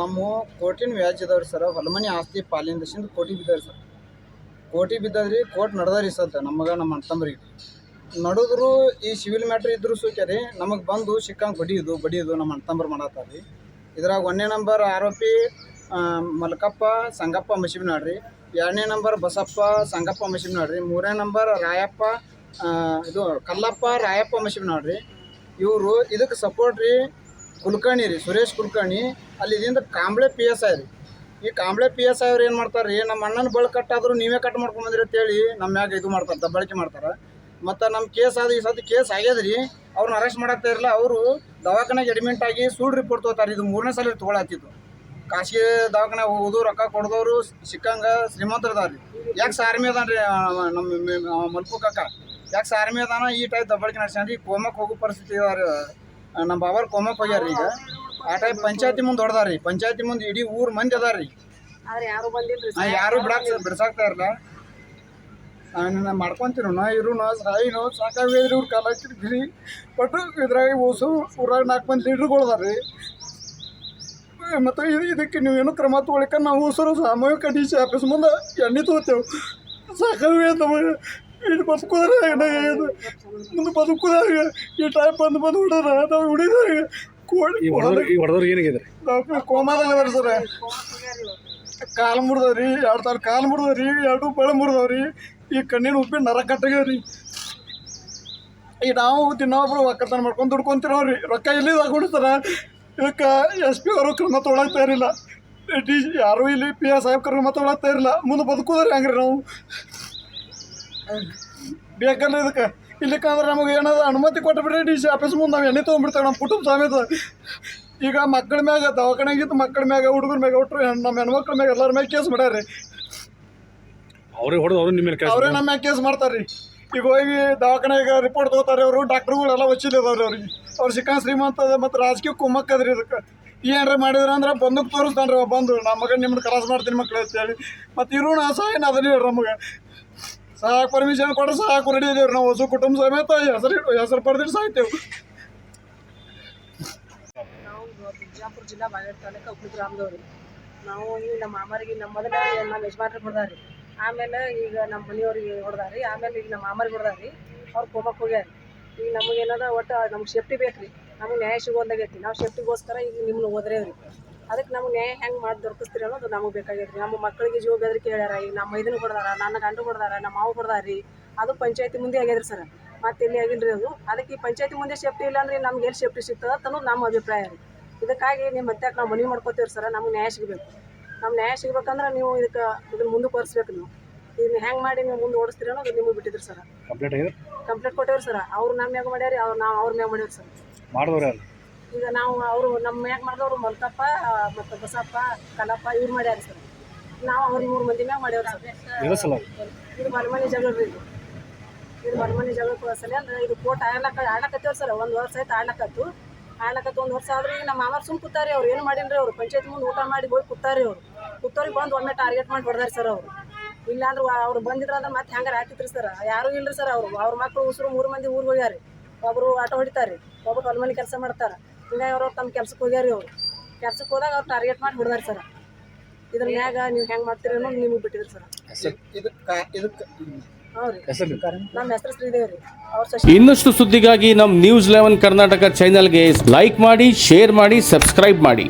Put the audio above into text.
ನಮ್ಮ ಕೋರ್ಟಿನ ವ್ಯಾಜ್ ಇದಾವ್ರಿ ಸರ್. ಹೊಲಮನಿ ಆಸ್ತಿ ಪಾಲಿನ ದಶಿಂದ ಕೋಟಿ ಬಿದ್ದಾವ್ರಿ ಸರ್. ಕೋಟಿ ಬಿದ್ದದ್ರಿ, ಕೋರ್ಟ್ ನಡ್ದಾರಿ ಸರ್ ನಮಗೆ, ನಮ್ಮ ಅಣ್ಣತಂಬ್ರಿಗೆ ನಡುದ್ರು ಈ ಸಿವಿಲ್ ಮ್ಯಾಟ್ರ್ ಇದ್ರು ಸೂಕ್ಯ ರೀ ನಮಗೆ ಬಂದು ಸಿಕ್ಕಂಗೆ ಬಡಿಯೋದು ಬಡಿಯೋದು ನಮ್ಮ ಅಣ್ಣತಂಬ್ರು ಮಾಡತ್ತಾರ ರೀ ಇದ್ರಾಗ ಒಂದನೇ ನಂಬರ್ ಆರೋಪಿ ಮಲ್ಕಪ್ಪ, ಸಂಗಪ್ಪ ಮಶಿಬ್ನಾಡ್ರಿ ಎರಡನೇ ನಂಬರ್ ಬಸಪ್ಪ, ಸಂಗಪ್ಪ ಮಶಿಬ್ನಾಡ್ರಿ ಮೂರನೇ ನಂಬರ್ ರಾಯಪ್ಪ ಇದು ಕಲ್ಲಪ್ಪ, ರಾಯಪ್ಪ ಮಶಿಬ್ನಾಡ್ರಿ ಇವರು ಇದಕ್ಕೆ ಸಪೋರ್ಟ್ ರೀ ಕುಲಕರ್ಣಿ ರೀ, ಸುರೇಶ್ ಕುಲಕರ್ಣಿ. ಅಲ್ಲಿ ಇದರಿಂದ ಕಾಂಬ್ಳೆ ಪಿ ಎಸ್ ಐ ರೀ. ಈ ಕಾಂಬ್ಳೆ ಪಿ ಎಸ್ ಐ ಅವ್ರು ಏನು ಮಾಡ್ತಾರೆ ರೀ ನಮ್ಮ ಅಣ್ಣನ ಬಳ ಕಟ್ಟಾದರೂ ನೀವೇ ಕಟ್ ಮಾಡ್ಕೊಂಬಂದ್ರಿ ಅಂತೇಳಿ ನಮ್ಮ ಮ್ಯಾಗ ಇದು ಮಾಡ್ತಾರೆ, ದಬ್ಬಳಿಕೆ ಮಾಡ್ತಾರೆ. ಮತ್ತು ನಮ್ಮ ಕೇಸ್ ಆದ ಈ ಸತಿ ಕೇಸ್ ಆಗ್ಯದ ರೀ ಅವ್ರನ್ನ ಅರೆಸ್ಟ್ ಮಾಡಾಕ್ತಾ ಇರಲಿಲ್ಲ ಅವರು ದವಾಖಾನೆಗೆ ಅಡ್ಮಿಂಟ್ ಆಗಿ ಸುಳ್ಳು ರಿಪೋರ್ಟ್ ತೋತಾರೆ ಇದು ಮೂರನೇ ಸಲ ತೊಗೊಳತ್ತಿದ್ದು ಖಾಸಗಿ ದವಾಖಾನೆ ಹೋಗೋದು, ರೊಕ್ಕ ಕೊಡ್ದವ್ರು ಸಿಕ್ಕಂಗ ಶ್ರೀಮಂತರದಾರ ರೀ. ಯಾಕೆ ಆರ್ಮಿ ಅದಾನ ರೀ ನಮ್ಮ ಮಲ್ಪು ಕಾಕ ಯಾಕೆ ಆರ್ಮಿ ಅದಾನ, ಈ ಟೈಪ್ ದಬ್ಬಳಿಕೆ ನಡೆಸ್ಯಾನ ರೀ ಕೋಮಕ್ಕೆ ಹೋಗೋ ಪರಿಸ್ಥಿತಿ ನಮ್ಮ ಬಾಬಾರ್ ಕೋಮಕ್ಕೆ ಹೋಗ್ಯಾರ ಈಗ. ಆ ಟೈಪ್ ಪಂಚಾಯತಿ ಮುಂದೆ ಹೊಡೆದಾರ ರೀ. ಪಂಚಾಯತಿ ಮುಂದೆ ಇಡೀ ಊರ್ ಮಂದಿ ಅದಾರ ರೀ. ಯಾರು ಬಿಡಾಕ್ ಬಿಡ್ಸಾಕ್ತಾ ಇರಲ್ಲ ನಾನು ಮಾಡ್ಕೊಂತೀವಿ ನಾ ಇರು ನಾ ಸಾಯಿನೋ ಸಾಕಾಗಿದ್ರಿ ಇವ್ರು ಕಾಲ ಹಾಕಿರ್ತೀರಿ ಬಟ್ ಇದ್ರಾಗ ಓಸು ಊರಾಗ ನಾಲ್ಕು ಮಂದಿ ಲೀಡ್ರುಗಳು ಅದಾರ ರೀ. ಮತ್ತು ಇದು ಇದಕ್ಕೆ ನೀವೇನು ಕ್ರಮ ತಗೊಳಿಕ ನಾವು ಸರ್ ಸಾಮೂಹಿಕ ಡಿ ಸಿ ಆಫೀಸ್ ಮುಂದೆ ಎಣ್ಣೆ ತಗೋತೇವೆ ಸಾಕಾಗ ಇನ್ನು ಬದುಕೋದ್ರೆ ಮುಂದೆ ಬದುಕೋದಾಗ ಈ ಟೈಪ್ ಬಂದು ಬಂದು ಬಿಡೋರ ನಾವು ಹುಡಿದಾಗ ಕೋಳಿ ಹೊಡೆದವ್ರಿಗೆ ಡಾಕ್ಟ್ರ್ ಕೋಮಾದಾಗ ಸರ. ಕಾಲು ಮುರಿದವ್ರಿ ಎರಡು ತಾರ ಕಾಲು ಮುರಿದವ್ರಿ ಎರಡು ಬಳೆ ಮುರಿದವ್ರಿ. ಈ ಕಣ್ಣಿನ ಉಪ್ಪಿನ ನರ ಕಟ್ಟಾಗ್ಯವ್ರಿ ಈ ನಾವು ದಿನಾೊಬ್ರು ಒಕ್ಕತನ ಮಾಡ್ಕೊಂಡು ದುಡ್ಕೊಂತಿರೋರಿ ರೊಕ್ಕ ಎಲ್ಲಿ ಹಾಕೊಂಡಿರ್ತಾರ ಇದಕ್ಕೆ ಎಸ್ ಪಿ ಅವರು ಕ್ರಮ ತೊಗೊಳಕ್ತಾ ಇರಲಿಲ್ಲ. ಡಿ ಯಾರು ಇಲ್ಲಿ ಪಿ ಎಸ್ ಸಾಹೇಬ್ ಕ್ರಮ ತೊಗೊಳಕ್ತಾ ಇರಲಿಲ್ಲ. ಮುಂದೆ ಬದುಕೋದ್ರಿ ಹಂಗ್ರಿ ನಾವು? ಬೇಕಲ್ಲ ಇದಕ್ಕೆ. ಇಲ್ಲಿಕ್ಕಂದ್ರೆ ನಮಗೆ ಏನಾದ್ರು ಅನುಮತಿ ಕೊಟ್ಟು ಬಿಡ್ರಿ ಡಿ ಸಿ ಆಫೀಸ್ ಮುಂದೆ ನಾವು ಎಣ್ಣೆ ತೊಗೊಂಡ್ಬಿಡ್ತೇವೆ ನಮ್ಮ ಕುಟುಂಬ ಸಮೇತ. ಈಗ ಮಕ್ಕಳ ಮ್ಯಾಗ ದವಾಖಾನೆಗಿತ್ತು ಮಕ್ಕಳ ಮ್ಯಾಗ ಹುಡುಗರ ಮ್ಯಾಗ ಒಟ್ಟರು ನಮ್ಮ ಹೆಣ್ಮಕ್ಳ ಮ್ಯಾಗ ಎಲ್ಲರ ಮ್ಯಾಗ ಕೇಸ್ ಮಾಡ್ಯಾರ ಅವ್ರಿಗೆ ಹೊಡೆದು ಅವ್ರು ನಿಮ್ಮ ಅವರೇ ನಮ್ಮ ಮ್ಯಾಗ ಕೇಸ್ ಮಾಡ್ತಾರೆ ರೀ ಈಗ ಹೋಗಿ ದವಾಖಾನೆಗೆ ರಿಪೋರ್ಟ್ ತಗೋತಾರೆ ಅವರು ಡಾಕ್ಟ್ರುಗಳೆಲ್ಲ ವಚ್ಚಿಲ್ಲದವ್ರಿ ಅವ್ರಿಗೆ. ಅವ್ರು ಸಿಕ್ಕಂಗೆ ಶ್ರೀಮಂತ ಅದ ಮತ್ತು ರಾಜಕೀಯ ಕುಮ್ಮಕ್ಕದ್ರಿ ಇದಕ್ಕೆ. ಏನ್ರ ಮಾಡಿದ್ರೆ ಅಂದ್ರೆ ಬಂದಕ್ಕೆ ತೋರಿಸ್ತಾನೆ ರೀ ಬಂದು ನಮ್ಮ ಮಗ ನಿಮ್ಮನ್ನ ಕ್ರಾಸ್ ಮಾಡ್ತೀನಿ ಮಕ್ಳು ಅಂತೇಳಿ. ಮತ್ತು ಇರೋಣ ಸಹ ಅದನ್ನೇ ಹೇಳ್ರಿ ನಮಗೆ. ಸಹಾಯಕ್ಕೆ ಪರ್ಮಿಷನ್ ಕೊಡ್ರಿ, ಸಾಕು ರೆಡಿ ಇದೇವ್ರಿ ನಾವು ಹೊಸ ಕುಟುಂಬ ಸಮೇತ ಹೆಸರು ಹೆಸರು ಪಡೆದಿಟ್ಟು ಸಾಯ್ತೇವೆ. ನಾವು ಬಿಜಾಪುರ ಜಿಲ್ಲಾ ಬಾಗೇವಾಡಿ ತಾಲೂಕು ಉಪ್ಪಿನ ಗ್ರಾಮದವ್ರಿ. ನಾವು ಈಗ ನಮ್ಮ ಮಾಮರಿಗೆ, ನಮ್ಮ ಮೊದಲ ನಮ್ಮ ಯಜಮಾನ್ರಿಗೆ ಹೊಡೆದಾರಿ ಆಮೇಲೆ ಈಗ ನಮ್ಮ ಮನೆಯವ್ರಿಗೆ ಹೊಡೆದಾರಿ ಆಮೇಲೆ ಈಗ ನಮ್ಮ ಮಾಮರಿಗೆ ಹೊಡೆದಾರಿ ಅವ್ರು ಕೋಮಕ್ಕೆ ಹೋಗ್ಯಾರ ಈಗ ನಮಗೆ ಏನದ ಒಟ್ಟು ನಮ್ಗೆ ಸೇಫ್ಟಿ ಬೇಕು ರೀ ನಮಗೆ ನ್ಯಾಯ ಸಿಗೋದಾಗೈತಿ ನಾವು ಸೇಫ್ಟಿಗೋಸ್ಕರ ಈಗ ನಿಮ್ಮನ್ನ ರೀ ಅದಕ್ಕೆ ನಮ್ಗೆ ನ್ಯಾಯ ಹೆಂಗೆ ಮಾಡಿ ದೊರಕಿಸ್ತೀರಿ ಅನ್ನೋದು ನಮಗೆ ಬೇಕಾಗೈತೆ ರೀ ನಮ್ಮ ಮಕ್ಕಳಿಗೆ ಜೀವ ಬೆದರಿಕೆ ಹೇಳ್ಯಾರ, ಈಗ ನಮ್ಮ ಮೈದನ ಕೊಡ್ದಾರ ನನ್ನ ಗಂಡು ಹೊಡೆದಾರ, ನಮ್ಮ ಮಾವು ರೀ ಅದು ಪಂಚಾಯತಿ ಮುಂದೆ ಆಗ್ಯದ್ರಿ ಸರ್. ಮತ್ತೆ ಇಲ್ಲಿ ಆಗಿಲ್ರಿ ಅದು? ಅದಕ್ಕೆ ಈ ಪಂಚಾಯತಿ ಮುಂದೆ ಸೇಫ್ಟಿ ಇಲ್ಲ ಅಂದ್ರೆ ನಮ್ಗೆ ಎಲ್ಲಿ ಸೇಫ್ಟಿ ಸಿಗ್ತದೆ ಅನ್ನೋದು ನಮ್ಮ ಅಭಿಪ್ರಾಯ ರೀ. ಇದಕ್ಕಾಗಿ ನಿಮ್ಮ ಮತ್ತೆ ನಾವು ಮನವಿ ಮಾಡ್ಕೋತೀವಿ ಸರ್. ನಮ್ಗೆ ನ್ಯಾಯ ಸಿಗಬೇಕು. ನಮ್ಮ ನ್ಯಾಯ ಸಿಗ್ಬೇಕಂದ್ರೆ ನೀವು ಇದಕ್ಕೆ ಇದನ್ನ ಮುಂದುವರಿಸ್ಬೇಕು ನೀವು. ಇದನ್ನ ಹೆಂಗೆ ಮಾಡಿ ನೀವು ಮುಂದೆ ಓಡಿಸ್ತೀರಿ ಅನ್ನೋದು ನಿಮಗೆ ಬಿಟ್ಟಿದ್ರಿ ಸರ್. ಕಂಪ್ಲೀಟ್ ಆಗಿದೆ? ಕಂಪ್ಲೇಂಟ್ ಕೊಟ್ಟೇವ್ರಿ ಸರ್. ಅವ್ರು ನಮ್ಮ ಮ್ಯಾಗ ಮಾಡ್ಯಾರಿ ಅವ್ರು ನಾವು ಅವ್ರ ಮ್ಯಾಗ ಮಾಡ್ಯಾರ ಸರ್. ಮಾಡಿದವ್ರು ಯಾರು? ಈಗ ನಾವು ಅವರು ನಮ್ಮ ಮ್ಯಾಗ ಮಾಡಿದವರು ಮಲ್ಕಪ್ಪ ಮತ್ತು ಬಸಪ್ಪ ಕಲಪ್ಪ ಇವ್ರು ಮಾಡ್ಯಾರ ಸರ್. ನಾವು ಅವ್ರ ಮೂರು ಮಂದಿ ಮ್ಯಾಗ ಮಾಡ್ಯಾವ್ರಿ ಸರ್. ಸಲ? ಇದು ಮಲ್ಮನಿ ಜಗಳ ರೀ ಇದು. ಇದು ಮನೆ ಜಗಳ ಸಲ ಅಂದ್ರೆ ಇದು ಕೋಟ್ ಆಡ್ಲಕ್ಕ ಆಡ್ಲಕತ್ತೇವ್ ಸರ್ ಒಂದು ವರ್ಷ ಆಯ್ತು ಆಡ್ಲಕತ್ತು. ಆಡ್ಲಕತ್ತು ಒಂದು ವರ್ಷ ಆದ್ರೆ ಈಗ ನಮ್ಮ ಮಾಮಾರ್ ಸುಮ್ ಕೂತಾರಿ. ಅವ್ರು ಏನು ಮಾಡಿನ್ರಿ ಅವ್ರು? ಪಂಚಾಯತ್ ಮುಂದೆ ಊಟ ಮಾಡಿ ಹೋಗಿ ಕೂತಾರಿ ಅವ್ರು. ಕೂತವ್ರಿಗೆ ಬಂದು ಒಮ್ಮೆ ಟಾರ್ಗೆಟ್ ಮಾಡಿ ಹೊಡೆದಾರಿ ಸರ್ ಅವ್ರು. ಇಲ್ಲಾಂದ್ರೆ ಅವ್ರು ಬಂದಿದ್ರ ಅಂದ್ರೆ ಮತ್ತೆ ಹೆಂಗಾರ ಹಾಕಿತ್ರಿ ಸರ್ ಯಾರು ಇಲ್ರಿ ಸರ್ ಅವರು. ಅವ್ರ ಮಕ್ಕಳು ಉಸಿರು ಮೂರು ಮಂದಿ ಊರಿಗೆ ಹೋಗ್ಯಾರಿ. ಒಬ್ರು ಆಟೋ ಹೊಡಿತಾರೆ ಒಬ್ರು ಹೊಲಮನೆ ಕೆಲಸ ಮಾಡ್ತಾರೆ. ಹಿಂಗಾಗಿ ಅವ್ರು ತಮ್ಮ ಕೆಲ್ಸಕ್ಕೆ ಹೋಗ್ಯಾರಿ ಅವ್ರು. ಕೆಲ್ಸಕ್ಕೆ ಹೋದಾಗ ಅವ್ರು ಟಾರ್ಗೆಟ್ ಮಾಡಿ ಹೊಡೆದಾರಿ ಸರ್. ಇದ್ರ ಮ್ಯಾಗ ನೀವು ಹೆಂಗೆ ಮಾಡ್ತೀರಿ ಅನ್ನೋದು ನಿಮಗೆ ಬಿಟ್ಟಿದ್ರಿ ಸರ್. ನಮ್ಮ ಹೆಸರು? ಶ್ರೀದೇವಿ ರೀ. ಅವ್ರ ಇನ್ನಷ್ಟು ಸುದ್ದಿಗಾಗಿ ನಮ್ಮ ನ್ಯೂಸ್ ಲೆವೆನ್ ಕರ್ನಾಟಕ ಚಾನೆಲ್ಗೆ ಲೈಕ್ ಮಾಡಿ ಶೇರ್ ಮಾಡಿ ಸಬ್ಸ್ಕ್ರೈಬ್ ಮಾಡಿ.